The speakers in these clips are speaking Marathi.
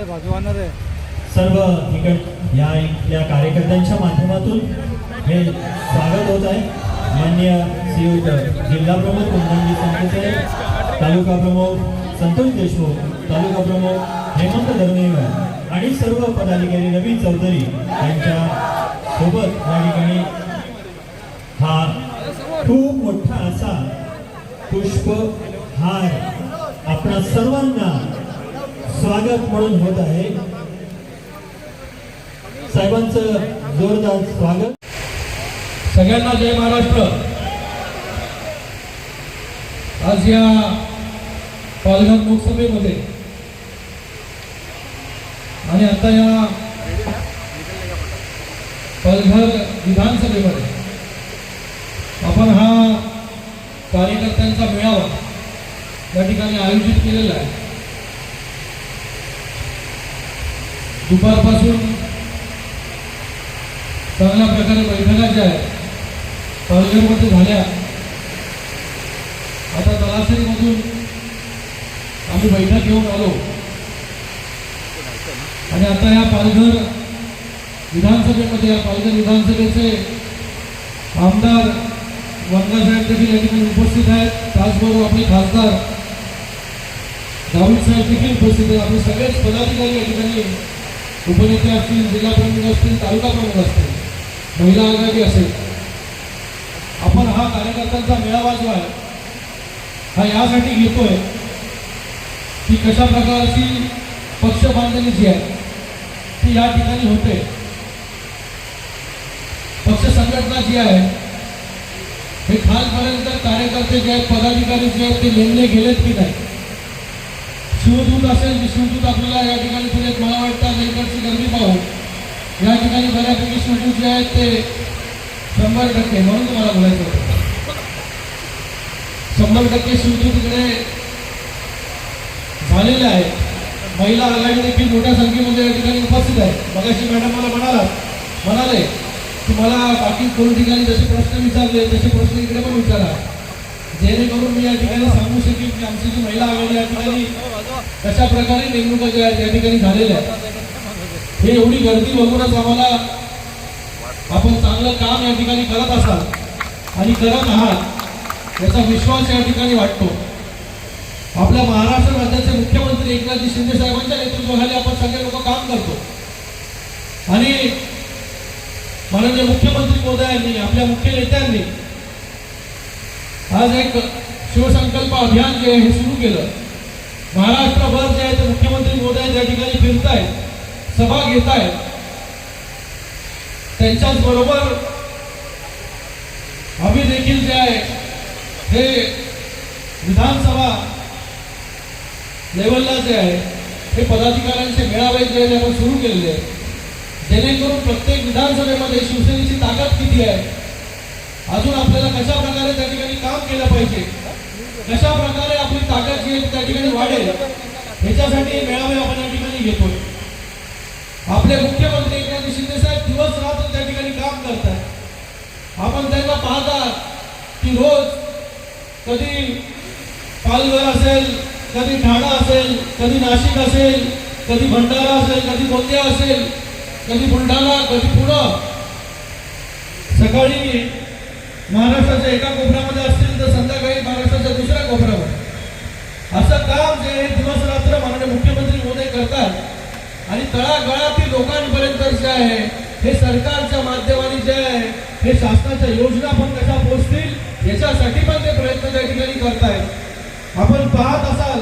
अरे बाजूवानर आहे. सर्व इकड या या कार्यकर्त्यांच्या माध्यमातून हे स्वागत होत आहे. मान्य श्रीयुत जिल्हा प्रमुख कुंदनजी संकेते तालुका प्रमुख संतोष देशमुख तालुका प्रमुख हेमंत धर्मेकर आणि सर्व पदाधिकारी रवी चौधरी यांच्या सोबत या ठिकाणी हा खूप मोठा असा पुष्प हार आपणा सर्वांना स्वागत म्हणून होत आहे. साहेबांचं जोरदार स्वागत. सगळ्यांना जय महाराष्ट्र. आज या पालघर लोकसभेमध्ये आणि आता या पालघर विधानसभेमध्ये आपण हा कार्यकर्त्यांचा मेळावा या ठिकाणी आयोजित केलेला आहे. दुपारपासून चांगल्या प्रकारे बैठका ज्या पालघरमध्ये झाल्या. आता तलासरीमधून आम्ही बैठक घेऊन आलो. आता या पालघर विधानसभेमध्ये, या पालघर विधानसभेचे आमदार वनगासाहेब देखील या ठिकाणी उपस्थित आहेत. त्याचबरोबर आपले खासदार दाऊद साहेब देखील उपस्थित आहेत. आपले सगळेच पदाधिकारी या उपनेते असतील जिल्हा प्रमुख असतील तालुका प्रमुख असतील महिला आघाडी असेल आपण हा कार्यकर्त्यांचा मेळावा जो आहे हा यासाठी घेतोय की कशा प्रकारची पक्ष बांधणी जी आहे ती या ठिकाणी होते. पक्ष संघटना जी आहे हे खालपर्यंत कार्यकर्ते जे आहेत पदाधिकारी जे आहेत ते नेमले गेलेत की नाही? शिवदूत असेल की आपल्याला या ठिकाणी पुढे मला वाटतं इकडची गर्दी पाहू. या ठिकाणी बऱ्यापैकी शिवदूत जे आहेत ते शंभर टक्के म्हणून तुम्हाला बोलायचं होतं. शंभर टक्के शिवदूत इकडे झालेले आहेत. महिला आघाडी देखील मोठ्या संख्येमध्ये या ठिकाणी उपस्थित आहे मगाशी मॅडम मला म्हणाला म्हणाले तुम्हाला बाकी कोण ठिकाणी जसे प्रश्न विचारले तसे प्रश्न इकडे पण विचारा. जेणेकरून मी या ठिकाणी सांगू शकेन की आमची जी महिला आघाडी या ठिकाणी कशा प्रकारे नेमणुका ज्या आहेत या ठिकाणी झालेल्या आहेत हे एवढी गर्दी बघूनच आम्हाला आपण चांगलं काम या ठिकाणी करत असाल आणि करत आहात याचा विश्वास या ठिकाणी वाटतो. आपल्या महाराष्ट्र राज्याचे मुख्यमंत्री एकनाथजी शिंदे साहेबांच्या नेतृत्वाखाली आपण सगळे लोक काम करतो. आणि माननीय मुख्यमंत्री महोदयांनी आपल्या मुख्य नेत्यांनी आज एक शिवसंकल्प अभियान जे आहे हे सुरू केलं. महाराष्ट्रभर जे आहे ते मुख्यमंत्री महोदय ज्या ठिकाणी फिरतायत सभा घेत आहेत त्यांच्याच बरोबर आम्ही देखील जे आहे हे विधानसभा लेवलला जे आहे हे पदाधिकाऱ्यांचे मेळावे जे आहे ते आपण सुरू केलेले आहे जेणेकरून प्रत्येक विधानसभेमध्ये शिवसेनेची ताकद किती आहे? अजून आपल्याला कशा प्रकारे त्या ठिकाणी काम केलं पाहिजे? कशा प्रकारे आपली ताकद जी आहे त्या ठिकाणी वाढेल ह्याच्यासाठी मेळावे आपण या ठिकाणी घेतोय. आपले मुख्यमंत्री एकनाथ शिंदे साहेब दिवस रात्र त्या ठिकाणी काम करतात. आपण त्यांना पाहतात की रोज कधी पालघर असेल कधी ठाणा असेल कधी नाशिक असेल कधी भंडारा असेल कधी गोंदिया असेल कधी बुलढाणा कधी पुणे. सकाळी महाराष्ट्राच्या एका कोपऱ्यामध्ये असतील तर संध्याकाळी महाराष्ट्राच्या दुसऱ्या कोपऱ्यावर असं काम जे आहे दिवस रात्र माननीय मुख्यमंत्री मोदी करतात आणि तळागाळातील लोकांपर्यंत जे आहे हे सरकारच्या माध्यमाने जे आहे हे शासनाच्या योजना पण कशा पोहोचतील याच्यासाठी पण ते प्रयत्न त्या ठिकाणी करतायत. आपण पाहत असाल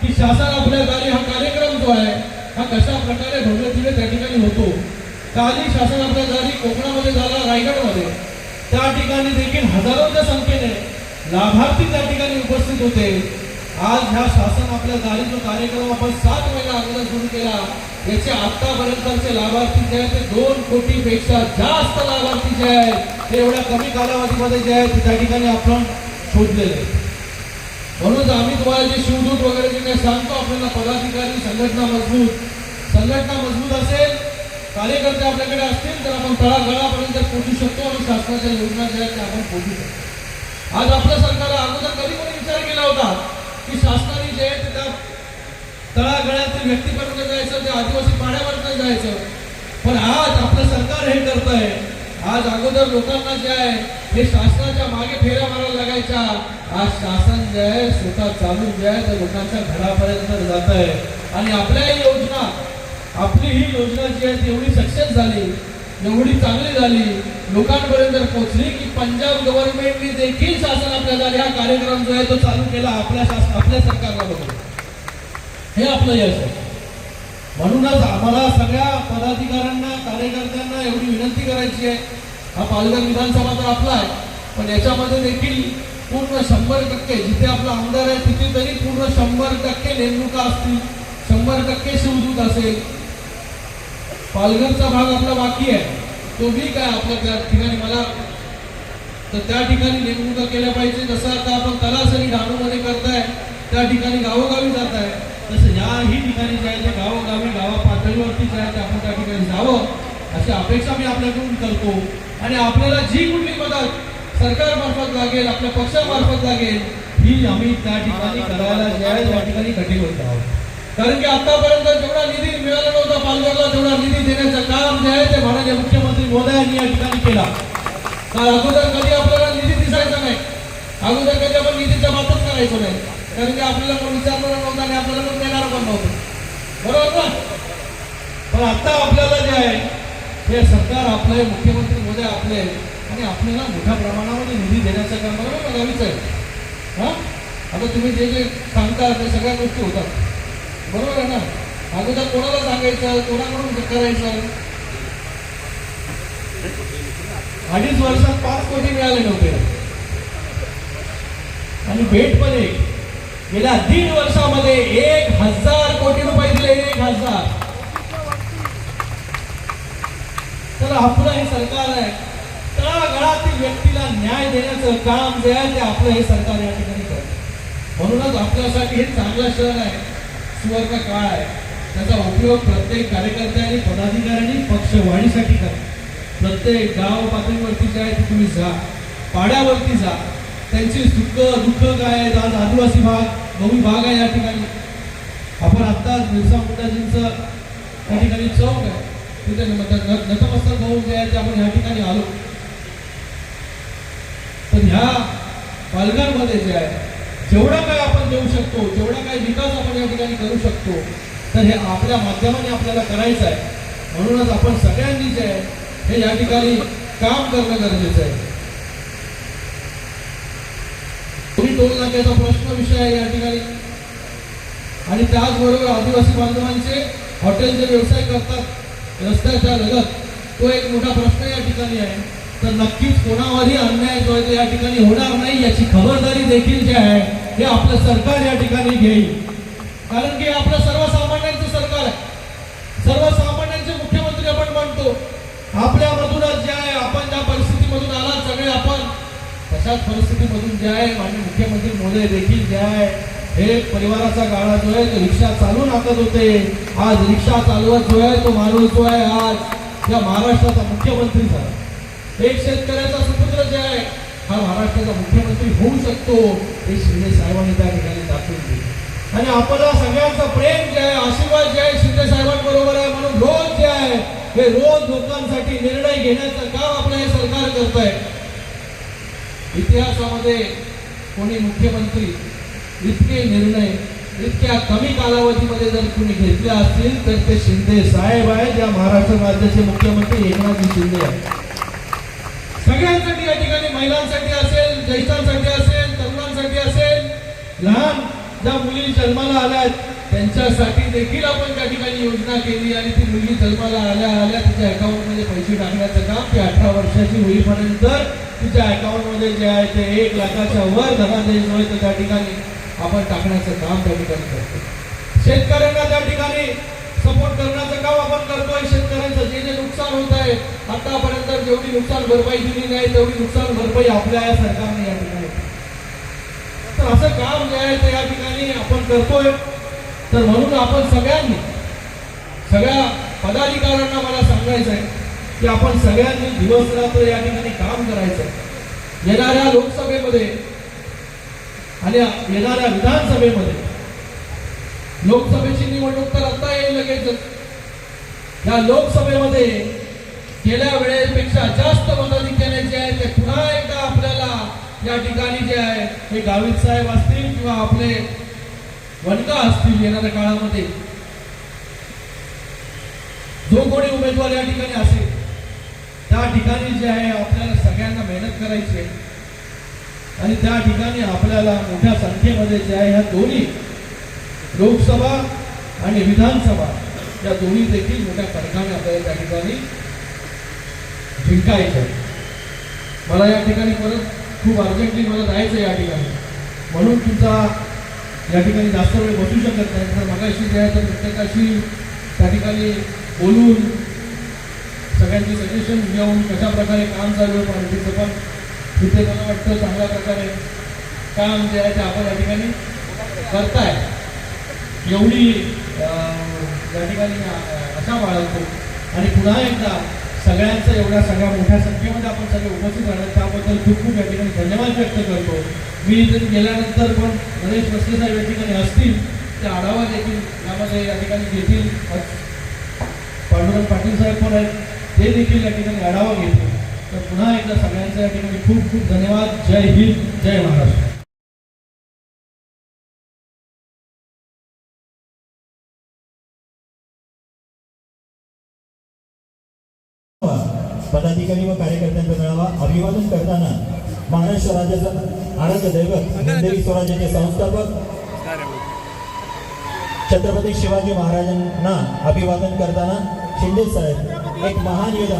की शासन आपल्या दारी हा कार्यक्रम जो आहे हा कशा प्रकारे भव्यतीने त्या ठिकाणी होतो. काली शासन आपल्या दारी कोकणामध्ये झाला रायगडमध्ये. त्या ठिकाणी देखील हजारोच्या संख्येने लाभार्थी त्या ठिकाणी उपस्थित होते. आज ह्या शासन आपल्या दारी जो कार्यक्रम आपण सात महिना अगोदर सुरू केला. याचे आतापर्यंतचे लाभार्थी जे आहेत ते दोन कोटी पेक्षा जास्त लाभार्थी जे आहेत ते एवढ्या कमी कालावधीमध्ये जे आहेत त्या ठिकाणी आपण शोधलेले म्हणून आम्ही तुम्हाला जे शिवदूत वगैरे जे काही सांगतो आपल्याला पदाधिकारी संघटना मजबूत. संघटना मजबूत असेल कार्यकर्ते आपल्याकडे असतील तर आपण तळागळापर्यंत पोहोचू शकतो आणि शासनाच्या योजना ज्या आहेत त्या आपण पोहोचू शकतो. आज आपल्या सरकारला अगोदर कधी कोणी विचार केला होता? की शासनाने जे आहे त्या तळागळ्यातील व्यक्तीपर्यंत जायचं ते आदिवासी पाण्यापर्यंत नाही जायचं. पण आज आपलं सरकार हे करत आहे आज अगोदर लोकांना जे आहे हे शासनाच्या मागे फेऱ्या मारायला लागायच्या. आज शासन जे आहे स्वतः चालू जे आहे ते लोकांच्या घरापर्यंत जात आहे आणि आपल्या ही योजना आपली ही योजना जी आहे ती एवढी सक्सेस झाली. एवढी चांगली झाली. लोकांपर्यंत पोहोचली की पंजाब गव्हर्नमेंटने देखील शासन आपल्याला हा कार्यक्रम जो आहे तो चालू केला आपल्या शासन आपल्या सरकारला बघून हे आपलं यश आहे. म्हणूनच आम्हाला सगळ्या पदाधिकाऱ्यांना कार्यकर्त्यांना एवढी विनंती करायची आहे. हा पालघर विधानसभा तर आपला आहे. पण याच्यामध्ये देखील पूर्ण शंभर टक्के जिथे आपला आमदार आहे तिथे तरी पूर्ण शंभर टक्के नेमणुका असतील. शंभर टक्के शिवदूत असेल. पालघरचा भाग आपला बाकी आहे. तो मी काय आपल्या त्या ठिकाणी मला तर त्या ठिकाणी नेमणुका केल्या पाहिजे. जसं आता आपण तलासरी डहाणूमध्ये करताय त्या ठिकाणी गावोगावी जात आहे तसं याही ठिकाणी जे आहे ते गावोगावी गावा पातळीवरती जे आहे ते आपण त्या ठिकाणी जावं अशी अपेक्षा मी आपल्याकडून करतो. आणि आपल्याला जी कुठली मदत सरकारमार्फत लागेल आपल्या पक्षामार्फत लागेल ही आम्ही त्या ठिकाणी करायला ज्या आहे त्या ठिकाणी कटिबद्ध आहोत. कारण की आतापर्यंत जेवढा निधी मिळाला नव्हता पालघरला तेवढा निधी देण्याचं काम जे आहे ते माननीय मुख्यमंत्री मोदयांनी या ठिकाणी केला. तर अगोदर कधी आपल्याला निधी दिसायचा नाही? अगोदर कधी आपण निधीच्या बातच करायचो नाही? कारण की आपल्याला कोण विचारणार नव्हता आणि आपल्याला कोण देणार पण नव्हतं. बरोबर ना? पण आता आपल्याला जे आहे हे सरकार आपलं मुख्यमंत्री मोदी आपले आहे. आणि आपल्याला मोठ्या प्रमाणामध्ये निधी देण्याचं काम बरोबर गावीच आहे? हां? आता तुम्ही जे जे सांगता ते सगळ्या गोष्टी होतात. बरोबर आहे ना? अगोदर कोणाला सांगायचं? कोणाकडून करायचं? अडीच वर्षात पाच कोटी मिळाले नव्हते. आणि भेट पण एक गेल्या दीड वर्षामध्ये एक हजार कोटी रुपये दिले एक हजार. तर आपलं हे सरकार आहे. तळागाळातील व्यक्तीला न्याय देण्याचं काम जे आहे ते आपलं हे सरकार या ठिकाणी करत. म्हणूनच आपल्यासाठी हे चांगलं क्षण आहे. सुवर्ण काळ आहे. त्याचा उपयोग प्रत्येक कार्यकर्त्यांनी आणि पदाधिकाऱ्यांनी पक्ष वाढीसाठी करा. प्रत्येक गाव पातळीवरती जे आहे ते तुम्ही जा. पाड्यावरती जा. त्यांची सुख दुःख काय आहेत? आज आदिवासी भाग बहु भाग आहे या ठिकाणी. आपण आत्ताच बिरसा मुंडाजींचं त्या ठिकाणी चौक आहे. तिथे नतमस्तक होऊन जे आहे ते आपण या ठिकाणी आलो. तर ह्या पालघरमध्ये जे आहे जेवढा काय शकतो जेवढा काही विकास आपण या ठिकाणी करू शकतो तर हे आपल्या माध्यमाने आपल्याला करायचं आहे. म्हणूनच आपण सगळ्यांनी जे आहे हे या ठिकाणी काम करणं गरजेचं आहे. तुम्ही टोल नाक्याचा प्रश्न विषय आहे या ठिकाणी. आणि त्याचबरोबर आदिवासी बांधवांचे हॉटेल जे व्यवसाय करतात रस्त्याच्या लगत तो एक मोठा प्रश्न या ठिकाणी आहे. तर नक्कीच कोणावरही अन्याय जो आहे तो या ठिकाणी होणार नाही याची खबरदारी देखील जी आहे हे आपलं सरकार या ठिकाणी घेईल. कारण की हे आपलं सर्वसामान्यांचं सरकार आहे. सर्वसामान्यांचे मुख्यमंत्री आपण म्हणतो आपल्यामधूनच जे आहे आपण ज्या परिस्थितीमधून आलात सगळे आपण तशाच परिस्थितीमधून जे आहे माननीय मुख्यमंत्री मोदय देखील जे आहे हे परिवाराचा गाळा जो आहे तो रिक्षा चालून आणत होते. आज रिक्षा चालवत जो आहे तो माणूस जो आहे आज या महाराष्ट्राचा मुख्यमंत्री झाला. एक शेतकऱ्याचा सुपुत्र जे आहे हा महाराष्ट्राचा मुख्यमंत्री होऊ शकतो हे शिंदे साहेबांनी त्या ठिकाणी दाखवून दिले. आणि आपला सगळ्यांचं प्रेम जे आहे आशीर्वाद जे आहे शिंदे साहेबांबरोबर आहे. म्हणून रोज जे आहे हे रोज लोकांसाठी निर्णय घेण्याचं काम आपलं हे सरकार करत आहे इतिहासामध्ये कोणी मुख्यमंत्री इतके निर्णय इतक्या कमी कालावधीमध्ये जर कुणी घेतले असतील तर ते शिंदे साहेब आहे ज्या महाराष्ट्र राज्याचे मुख्यमंत्री एकनाथजी शिंदे आहेत. सगळ्यांसाठी या ठिकाणी महिलांसाठी असेल ज्येष्ठांसाठी असेल तरुणांसाठी असेल लहान ज्या मुली जन्माला आल्यात त्यांच्यासाठी देखील आपण त्या ठिकाणी योजना केली आणि ती मुलगी जन्माला आल्या आल्या तिच्या अकाउंटमध्ये पैसे टाकण्याचं काम ती अठरा वर्षाची होईपर्यंत तिच्या अकाउंटमध्ये जे आहे ते एक लाखाच्या वर धनादेश होईल तर त्या ठिकाणी आपण टाकण्याचं काम त्या ठिकाणी करतो. शेतकऱ्यांना त्या ठिकाणी सपोर्ट करण्याचं काम आपण करतोय. शेतकऱ्यांचं जे जे नुकसान होत आहे आतापर्यंत जेवढी नुकसान भरपाई दिली नाही तेवढी नुकसान भरपाई आपल्या या सरकारने या ठिकाणी तर असं काम जे आहे ते या ठिकाणी? आपण करतोय. तर म्हणून आपण सगळ्यांनी सगळ्या पदाधिकाऱ्यांना मला सांगायचं आहे की आपण सगळ्यांनी दिवस रात्र या ठिकाणी काम करायचं आहे. येणाऱ्या लोकसभेमध्ये आणि येणाऱ्या विधानसभेमध्ये लोकसभेची निवडणूक तर आता येईल लगेचच या लोकसभेमध्ये गेल्या वेळेपेक्षा जास्त मताधिक्याने जे आहे ते पुन्हा एकदा आपल्याला या ठिकाणी जे आहे हे गावित साहेब असतील किंवा आपले वनगा असतील येणाऱ्या काळामध्ये. जो कोणी उमेदवार या ठिकाणी असेल त्या ठिकाणी जे आहे आपल्याला सगळ्यांना मेहनत करायची आहे. आणि त्या ठिकाणी आपल्याला मोठ्या संख्येमध्ये जे आहे ह्या दोन्ही लोकसभा आणि विधानसभा या दोन्ही देखील मोठ्या फरकाने आपल्याला त्या ठिकाणी जिंकायचं मला या ठिकाणी परत खूप अर्जंटली मला जायचं आहे या ठिकाणी. म्हणून तुमचा या ठिकाणी जास्त वेळ बसू शकत नाही. तर मगाशी जे आहे तर प्रत्येकाशी त्या ठिकाणी बोलून सगळ्यांची सजेशन घेऊन कशा प्रकारे काम चालू आहे पार्टीचं पण तिथे मला वाटतं चांगल्या प्रकारे काम जे आहे ते आपण या ठिकाणी करताय. एवढी या ठिकाणी आशा बाळगतो. आणि पुन्हा एकदा सगळ्यांचं एवढ्या सगळ्या मोठ्या संख्येमध्ये आपण सगळे उपस्थित राहणार त्याबद्दल खूप खूप या ठिकाणी धन्यवाद व्यक्त करतो. मी इथे गेल्यानंतर पण गणेश बसले साहेब या ठिकाणी असतील ते आढावा देखील यामध्ये या ठिकाणी घेतील. पांडुरंग पाटील साहेब पण आहेत ते देखील या ठिकाणी आढावा घेतील. तर पुन्हा एकदा सगळ्यांचं या ठिकाणी खूप खूप धन्यवाद. जय हिंद जय महाराष्ट्र. अधिकारी व कार्यकर्त्यांचा मेळावा अभिवादन करताना महाराष्ट्र राज्याचं आराध्य दैवत हिंदवी स्वराज्याचे संस्थापक छत्रपती शिवाजी महाराजांना अभिवादन करताना शिंदे साहेब एक महान योद्धा.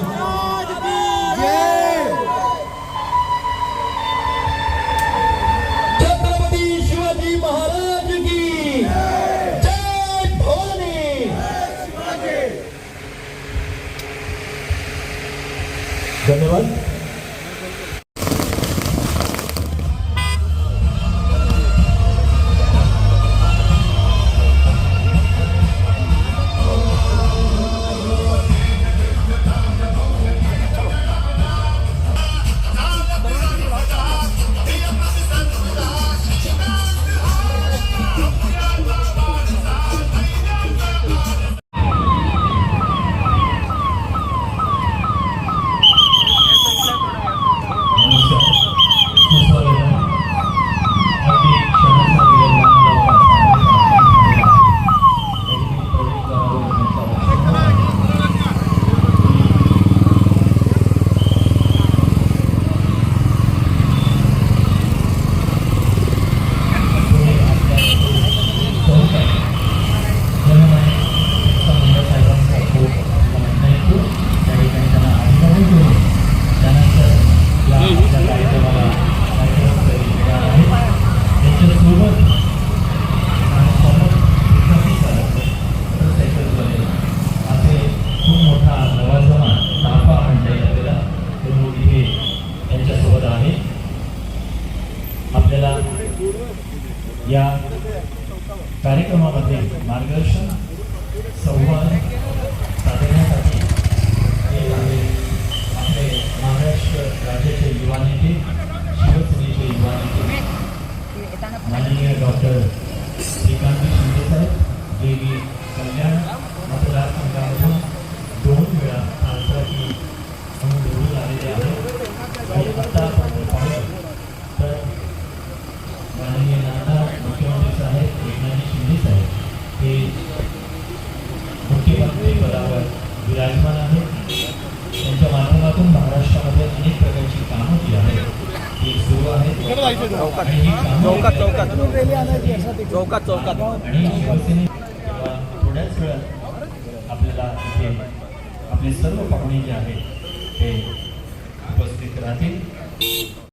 कार्यक्रमामध्ये मार्गदर्शन संवाद साधण्यासाठी हे आहे आपले महाराष्ट्र राज्याचे युवा नेते शिवसेनेचे युवा नेते माननीय डॉक्टर श्रीकांत शिंदे साहेब जे मी कल्याण मतदारसंघामधून दोन वेळा खासदारकी म्हणून निवडून आलेले आहेत. आणि आता आपण पाहिलं तर माननीय नाना मुख्यमंत्री साहेब एकनाथ शिंदे साहेब हे मुख्यमंत्री पदावर विराजमान आहेत त्यांच्या माध्यमातून महाराष्ट्रामध्ये अनेक प्रकारची कामं जी आहेत ती सुरू कामं चौकात. चौकात चौकात. चौकात तेव्हा थोड्याच वेळात आपल्याला इथे आपले सर्व पाहुणे जे आहेत ते उपस्थित राहतील.